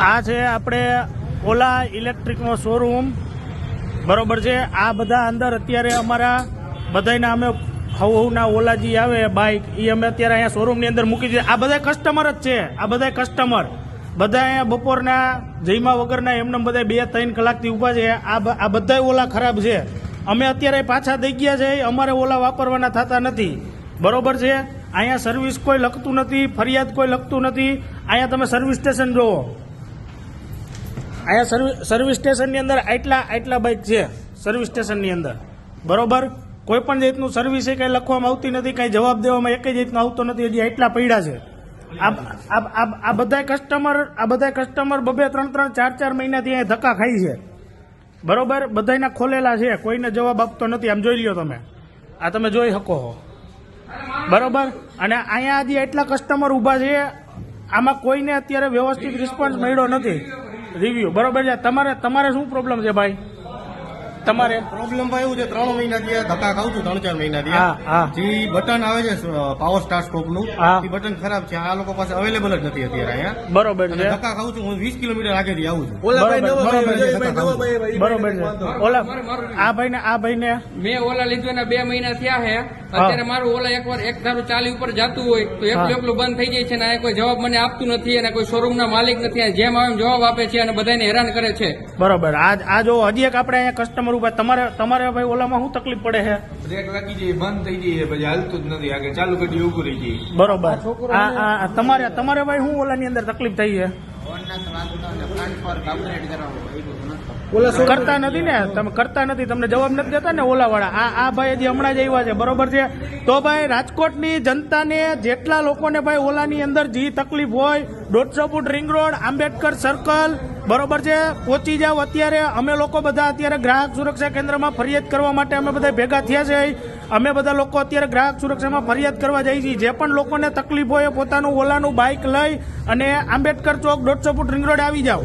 આ છે આપણે ઓલા ઇલેક્ટ્રિકનો શોરૂમ બરોબર છે? આ બધા અંદર અત્યારે અમારા બધાયના અમે હવ હવના ઓલાજી આવે બાઇક એ અમે અત્યારે અહીંયા શોરૂમની અંદર મૂકી દીધી. આ બધા કસ્ટમર જ છે. આ બધા કસ્ટમર બધા અહીંયા બપોરના જઈમા વગરના એમને બધા બે ત્રણ કલાકથી ઊભા છે. આ આ બધા ઓલા ખરાબ છે. અમે અત્યારે પાછા દઈ ગયા છે. અમારે ઓલા વાપરવાના થતા નથી. બરોબર છે? અહીંયા સર્વિસ કોઈ લખતું નથી, ફરિયાદ કોઈ લખતું નથી. અહીંયા તમે સર્વિસ સ્ટેશન જોવો અહીંયા સર્વિસ સ્ટેશનની અંદર આટલા આટલા બાઇક છે, સર્વિસ સ્ટેશનની અંદર. બરોબર? કોઈ પણ જાતનું સર્વિસ એ કંઈ લખવામાં આવતી નથી, કંઈ જવાબ દેવામાં એક જાતનો આવતો નથી, હજી આટલા પડ્યા છે. આ બધા કસ્ટમર આ બધા કસ્ટમર બબે ત્રણ ત્રણ, ચાર ચાર મહિનાથી અહીંયા ધક્કા ખાઈ છે. બરોબર? બધાયના ખોલેલા છે, કોઈને જવાબ આપતો નથી, આમ જોઈ લ્યો તમે. આ તમે જોઈ શકો હો. બરોબર? અને અહીંયા હજી એટલા કસ્ટમર ઊભા છે, આમાં કોઈને અત્યારે વ્યવસ્થિત રિસ્પોન્સ મળ્યો નથી. રિવ્યુ બરોબર છે. તમારે તમારે શું પ્રોબ્લેમ છે ભાઈ? તમારે? પ્રોબ્લેમ ભાઈ એવું છે ત્રણ મહિનાથી થી ધક્કા ખાઉં છું ત્રણ ચાર મહિનાથી હા હા. જે બટન આવે છે પાવર સ્ટાર સ્ટોપનું એ બટન ખરાબ છે. આ લોકો પાસે અવેલેબલ જ નથી અત્યારે અહીંયા. બરોબર છે. ધક્કા ખાઉં છું હું વીસ કિલોમીટર આગળથી આવું છું. બરોબર બરોબર છે, ઓલા આ ભાઈ ને આ ભાઈને આ ભાઈને મેં ઓલા લીધો એના બે મહિના થયા છે અત્યારે મારું ઓલા એકવાર એક ધારું ચાલી ઉપર જતું હોય તો એકલું એકલું બંધ થઈ જાય છે અને આ કોઈ જવાબ મને આપતું નથી અને કોઈ શોરૂમ ના માલિક નથી જેમ આવે એમ જવાબ આપે છે અને બધાને હેરાન કરે છે. બરોબર. આ આ જો હજી એક આપણે અહીંયા કસ્ટમર ઊભા તમારે તમારે ભાઈ ઓલામાં શું તકલીફ પડે છે? બ્રેક લાગી જાય બંધ થઈ જાય પછી હાલતું જ નથી આગળ. ચાલુ કરી ઉભું રહી જાય. બરોબર. આ આ આ તમારે તમારે ભાઈ શું ઓલાની અંદર તકલીફ થઈ છે? કરતા નથી ને? તમે કરતા નથી તમને જવાબ નથી દેતા ને ઓલા વાળા આ આ ભાઈ હજી હમણાં જ આવ્યા છે બરોબર છે? તો ભાઈ રાજકોટની જનતાને જેટલા લોકોને ભાઈ ઓલાની અંદર જે તકલીફ હોય દોઢસો foot ring road Ambedkar circle બરોબર છે? પહોંચી જાવ અત્યારે. અમે લોકો બધા અત્યારે ગ્રાહક સુરક્ષા કેન્દ્રમાં ફરિયાદ કરવા માટે અમે બધા ભેગા થયા છે. અમે બધા લોકો અત્યારે ગ્રાહક સુરક્ષામાં ફરિયાદ કરવા જઈએ છીએ. જે પણ લોકોને તકલીફ હોય પોતાનું ઓલાનું બાઇક લઈ અને આંબેડકર ચોક દોઢસો ફૂટ રિંગ રોડ આવી જાઓ.